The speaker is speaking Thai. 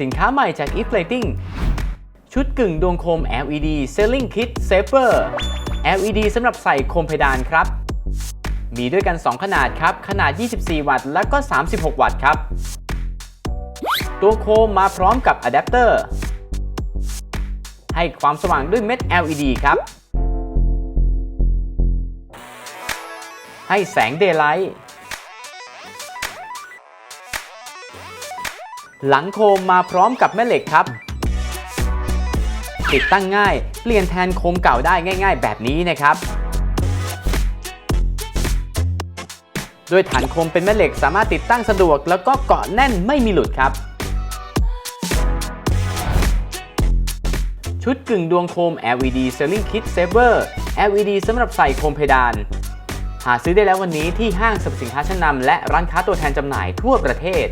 สินค้าใหม่จาก If Lighting ชุดกึ่งดวงโคม LED Selling Kit Saver LED สำหรับใส่โคมเพดานครับ มีด้วยกัน 2 ขนาดครับ ขนาด 24 วัตต์ และก็ 36 วัตต์ครับ ตัวโคมมาพร้อมกับอะแดปเตอร์ ให้ความสว่างด้วยเม็ด LED ครับ ให้แสง Daylight หลังโคมมาพร้อมกับแม่เหล็กครับ ติดตั้งง่าย เปลี่ยนแทนโคมเก่าได้ง่าย ๆ แบบนี้นะครับโดยฐานโคมเป็นแม่เหล็กสามารถติดตั้งสะดวก แล้วก็เกาะแน่นไม่มีหลุดครับ ชุดกึ่งดวงโคม LED Selling Kit Saver LED สำหรับใส่โคมเพดาน หาซื้อได้แล้ววันนี้ที่ห้างสรรพสินค้าชั้นนำและร้านค้าตัวแทนจำหน่ายทั่วประเทศ